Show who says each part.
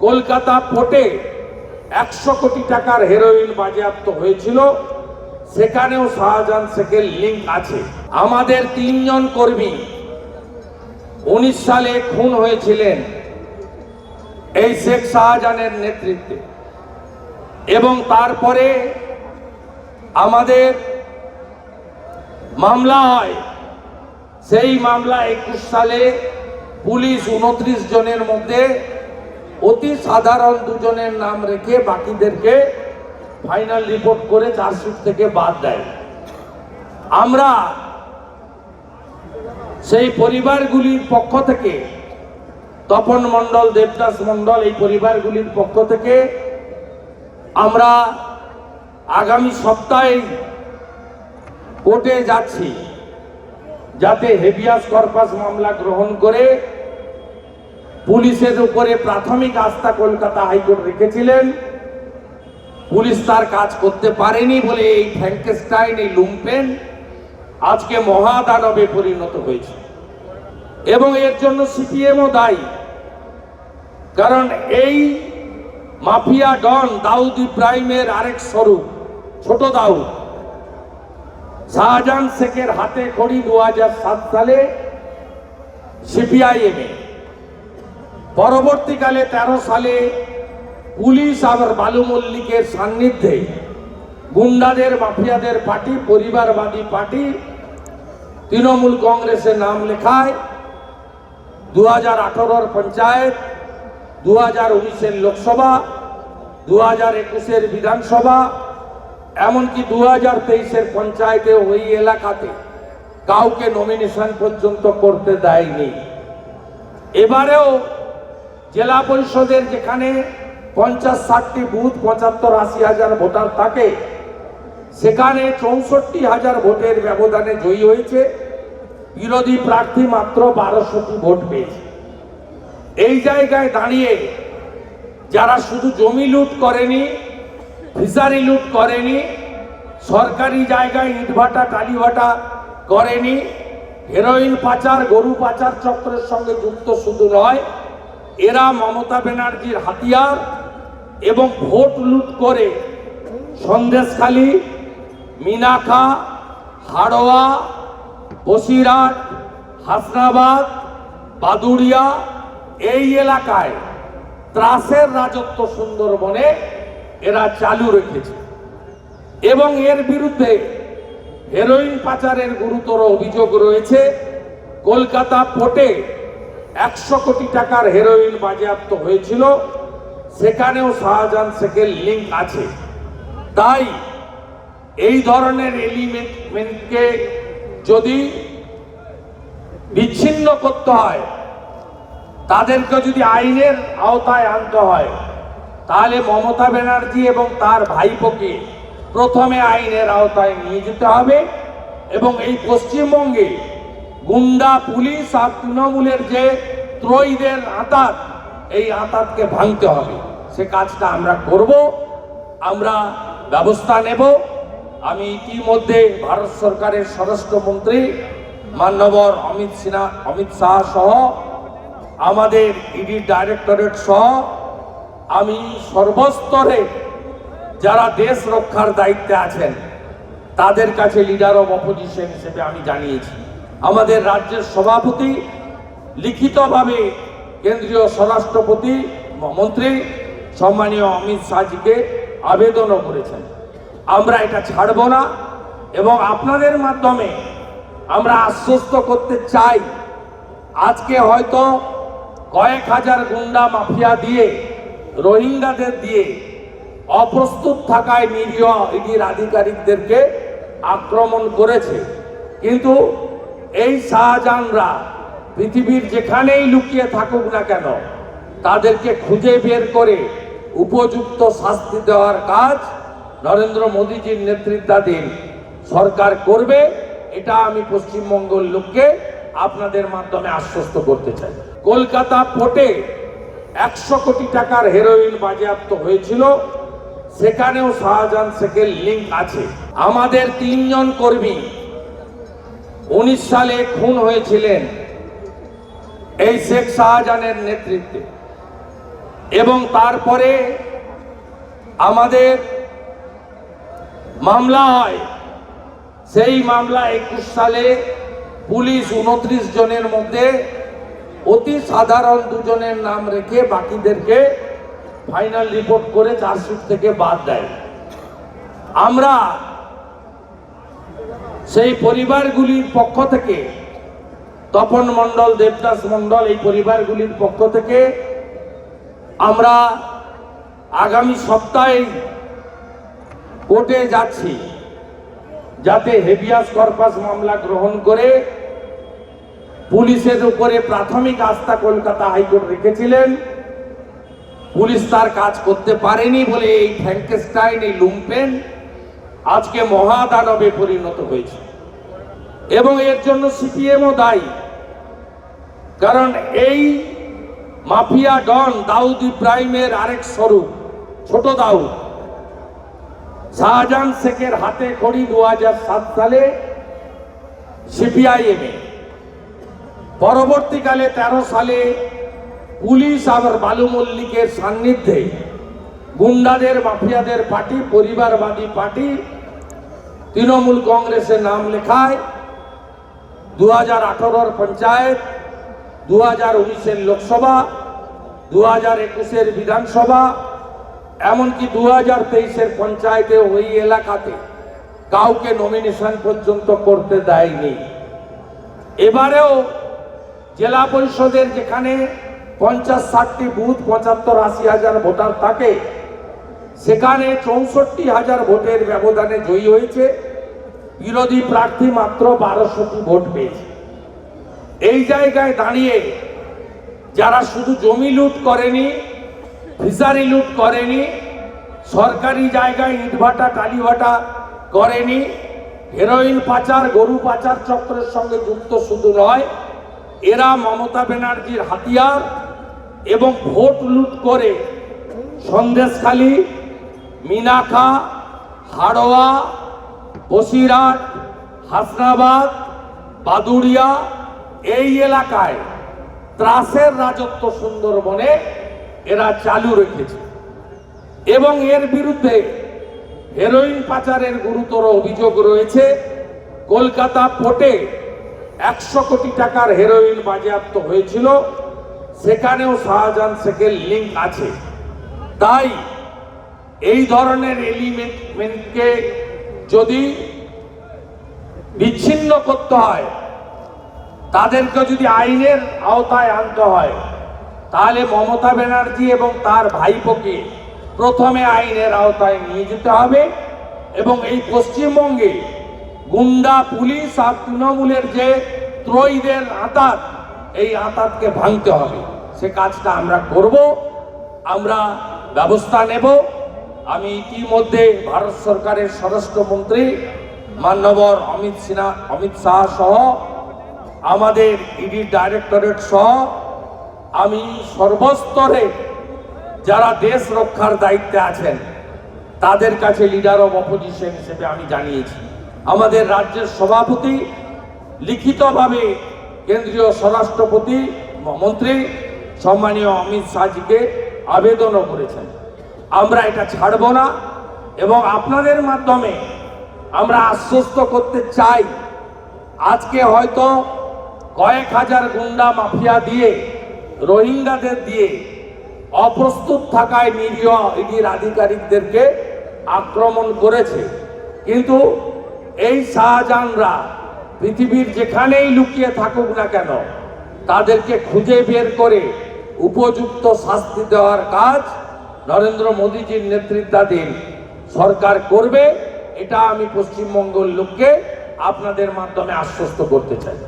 Speaker 1: কলকাতা পোর্টে একশো কোটি টাকার হেরোইন বাজেয়াপ্ত হয়েছিল। সেখানেও শাহজাহান শেখের লিঙ্ক আছে। আমাদের তিনজন কর্মী উনিশ সালে খুন হয়েছিলেন এই শেখ শাহজাহানের নেতৃত্বে। এবং তারপরে আমাদের মামলা হয়। সেই মামলা একুশ সালে পুলিশ উনত্রিশ জনের মধ্যে অতি সাধারণ দুজনের নাম রেখে বাকিদেরকে ফাইনাল রিপোর্ট করে চার্জশিট থেকে বাদ দেয়। আমরা সেই পরিবারগুলির পক্ষ থেকে, তপন মণ্ডল, দেবদাস মণ্ডল, এই পরিবারগুলির পক্ষ থেকে আমরা আগামী সপ্তাহে কোর্টে যাচ্ছি, যাতে হেভিয়াস কর্পাস মামলা গ্রহণ করে পুলিশের উপরে প্রাথমিক আস্থা কলকাতা হাইকোর্ট রেখেছিলেন। পুলিশ তার কাজ করতে পারেনি বলে এই ফ্র্যাঙ্কেস্টাইন, এই লুম্পেন আজকে মহাদানবে পরিণত হয়েছে। এবং এর জন্য সিপিএমও দায়ী। কারণ এই মাফিয়া ডন দাউদ ইব্রাহিমের আরেক স্বরূপ, ছোট দাউদ। শাহজাহান শেখের হাতে খড়ি দু সাত সালে সিপিআইএমে পরবর্তীকালে তেরো সালে পুলিশ আবার বালু মল্লিকের সান্নিধ্যে গুন্ডাদের, মাফিয়াদের পার্টি, পরিবারবাদী পার্টি তৃণমূল কংগ্রেসের নাম লেখায় দু হাজার আঠারোর পঞ্চায়েত দু হাজার উনিশের লোকসভা দু হাজার একুশের বিধানসভা, এমনকি দু হাজার তেইশের পঞ্চায়েতে ওই এলাকাতে কাউকে নমিনেশন পর্যন্ত করতে দেয়নি। এবারেও জেলা পরিষদের যেখানে পঞ্চাশ ষাটটি বুথ, পঁচাত্তর আশি হাজার ভোটার থাকে, সেখানে চৌষট্টি হাজার ভোটের ব্যবধানে জয়ী হয়েছে। বিরোধী প্রার্থী মাত্র বারোশোটি ভোট পেয়েছে। এই জায়গায় দাঁড়িয়ে যারা শুধু জমি লুট করেনি, ফিশারি লুট করেনি, সরকারি জায়গায় ইটভাটা টালিভাটা করেনি, হেরোইন পাচার, গরু পাচার চক্রের সঙ্গে যুক্ত শুধু নয় এরা মমতা ব্যানার্জির হাতিয়ার এবং ভোট লুট করে সন্দেশখালী মিনাখা হাড়োয়া, বসিরহাট, হাসনাবাদ, বাদুড়িয়া এই এলাকায় ত্রাসের রাজত্ব সুন্দরবনে এরা চালু রেখেছে। এবং এর বিরুদ্ধে হেরোইন পাচারের গুরুতর অভিযোগ রয়েছে। কলকাতা পোর্টে একশো কোটি টাকার হেরোইন বাজেয়াপ্ত হয়েছিল। সেখানেও শাহজাহান শেখের লিঙ্ক আছে। তাই এই ধরনের এলিমেন্টকে যদি বিচ্ছিন্ন করতে হয়, তাদেরকে যদি আইনের আওতায় আনতে হয়, তাহলে মমতা ব্যানার্জি এবং তার ভাইপোকে প্রথমে আইনের আওতায় নিয়ে যেতে হবে এবং এই পশ্চিমবঙ্গে গুন্ডা পুলিশ আর তৃণমূলের যে ত্রয়ীদের আঁতাত, এই আঁতাতকে ভাঙতে হবে। সে কাজটা আমরা করব, আমরা ব্যবস্থা নেব। আমি ইতিমধ্যে ভারত সরকারের স্বরাষ্ট্রমন্ত্রী মান্যবর অমিত সিনহা, অমিত শাহ সহ, আমাদের ইডি ডাইরেক্টরেট সহ, আমি সর্বস্তরে যারা দেশ রক্ষার দায়িত্বে আছেন, তাদের কাছে লিডার অব অপোজিশন হিসেবে আমি জানিয়েছি। আমাদের রাজ্যের সভাপতি, লিখিতভাবে কেন্দ্রীয় স্বরাষ্ট্রপতি মন্ত্রী সম্মানীয় অমিত শাহজিকে আবেদনও করেছেন। আমরা এটা ছাড়ব না এবং আপনাদের মাধ্যমে আমরা আশ্বস্ত করতে চাই, আজকে হয়তো কয়েক হাজার গুন্ডা মাফিয়া দিয়ে, রোহিঙ্গাদের দিয়ে, অপ্রস্তুত থাকায় নিরীহ ইডির আধিকারিকদেরকে আক্রমণ করেছে। কিন্তু এই শাহজাহানরা পৃথিবীর যেখানেই লুকিয়ে থাকুক না কেন, তাদেরকে খুঁজে বের করে উপযুক্ত শাস্তি দেওয়ার কাজ নরেন্দ্র মোদীজির নেতৃত্বাধীন সরকার করবে, এটা আমি পশ্চিমবঙ্গের লোককে আপনাদের মাধ্যমে আশ্বস্ত করতে চাই। কলকাতা পোর্টে একশো কোটি টাকার হেরোইন বাজেয়াপ্ত হয়েছিল, সেখানেও শাহজাহান শেখের লিঙ্ক আছে। আমাদের তিনজন কর্মী উনিশ সালে খুন হয়েছিলেন এই শেখ শাহজাহানের নেতৃত্বে। এবং তারপরে আমাদের মামলা হয়। সেই মামলা একুশ সালে পুলিশ উনত্রিশ জনের মধ্যে অতি সাধারণ দুজনের নাম রেখে বাকিদেরকে ফাইনাল রিপোর্ট করে চার্জশিট থেকে বাদ দেয়। আমরা সেই পরিবারগুলির পক্ষ থেকে, তপন মণ্ডল, দেবদাস মণ্ডল, এই পরিবারগুলির পক্ষ থেকে আমরা আগামী সপ্তাহে কোর্টে যাচ্ছি, যাতে হেভিয়াস কর্পাস মামলা গ্রহণ করে পুলিশের উপরে প্রাথমিক আস্থা কলকাতা হাইকোর্ট রেখেছিলেন। পুলিশ তার কাজ করতে পারেনি বলে এই ফ্র্যাঙ্কেস্টাইন, এই লুম্পেন আজকে মহাদানবে পরিণত হয়েছে। এবং এর জন্য সিপিএমও দায়ী। কারণ এই মাফিয়া ডন দাউদ ইব্রাহিমের আরেক স্বরূপ, ছোট দাউদ। শাহজাহান শেখের হাতে খড়ি দু সাত সালে সিপিআইএম। পরবর্তীকালে তেরো সালে পুলিশ আবার বালু মল্লিকের সান্নিধ্যে গুন্ডাদের, মাফিয়াদের পার্টি, পরিবারবাদী পার্টি তৃণমূল কংগ্রেসের নাম লেখায় দু হাজার আঠারোর পঞ্চায়েত দু হাজার উনিশের লোকসভা দু হাজার একুশের বিধানসভা, এমনকি দু হাজার তেইশের পঞ্চায়েতে ওই এলাকাতে কাউকে নমিনেশন পর্যন্ত করতে দেয়নি। এবারেও জেলা পরিষদের যেখানে পঞ্চাশ ষাটটি বুথ, পঁচাত্তর আশি হাজার ভোটার থাকে সেখানে চৌষট্টি হাজার ভোটের ব্যবধানে জয়ী হয়েছে। বিরোধী প্রার্থী মাত্র বারোশোটি ভোট পেয়েছে। এই জায়গায় দাঁড়িয়ে যারা শুধু জমি লুট করেনি, ফিশারি লুট করেনি, সরকারি জায়গায় ইটভাটা, কালীভাটা করেনি, হেরোইন পাচার, গরু পাচার চক্রের সঙ্গে যুক্ত শুধু নয়, এরা মমতা ব্যানার্জির হাতিয়ার এবং ভোট লুট করে সন্দেশখালী মিনাখা, হাড়োয়া, বসিরহাট, হাসনাবাদ, বাদুড়িয়া, এই এলাকায় ত্রাসের রাজত্ব সুন্দরবনে এরা চালু রেখেছে। এবং এর বিরুদ্ধে হেরোইন পাচারের গুরুতর অভিযোগ রয়েছে। কলকাতা পোর্টে একশো কোটি টাকার হেরোইন বাজেয়াপ্ত হয়েছিল। সেখানেও শাহজাহান শেখের লিঙ্ক আছে। তাই এই ধরনের এলিমেন্টকে যদি বিচ্ছিন্ন করতে হয়, তাদেরকে যদি আইনের আওতায় আনতে হয়, তাহলে মমতা ব্যানার্জি এবং তার ভাইপোকে প্রথমে আইনের আওতায় নিয়ে যেতে হবে এবং এই পশ্চিমবঙ্গে গুন্ডা, পুলিশ আর তৃণমূলের যে ত্রয়ীদের আতাত, এই আতাতকে ভাঙতে হবে। সে কাজটা আমরা করব, আমরা ব্যবস্থা নেব। আমি ইতিমধ্যে ভারত সরকারের স্বরাষ্ট্রমন্ত্রী মান্যবর অমিত সিনহা, অমিত শাহ সহ আমাদের ইডি ডাইরেক্টরেট সহ আমি সর্বস্তরে যারা দেশ রক্ষার দায়িত্বে আছেন, তাদের কাছে লিডার অব অপোজিশন হিসেবে আমি জানিয়েছি। আমাদের রাজ্যের সভাপতি, লিখিতভাবে কেন্দ্রীয় স্বরাষ্ট্রপতি, মন্ত্রী, সম্মানীয় অমিত শাহজিকে আবেদনও করেছেন। আমরা এটা ছাড়ব না এবং আপনাদের মাধ্যমে আমরা আশ্বস্ত করতে চাই। আজকে হয়তো কয়েক হাজার গুন্ডা মাফিয়া দিয়ে, রোহিঙ্গাদের দিয়ে অপ্রস্তুত থাকায় নিরীহ ইডির আধিকারিকদেরকে আক্রমণ করেছে। কিন্তু এই শাহজাহানরা পৃথিবীর যেখানেই লুকিয়ে থাকুক না কেন, তাদেরকে খুঁজে বের করে উপযুক্ত শাস্তি দেওয়ার কাজ নরেন্দ্র মোদীজির নেতৃত্বাধীন সরকার করবে এটা আমি পশ্চিমবঙ্গের লোককে আপনাদের মাধ্যমে আশ্বস্ত করতে চাই।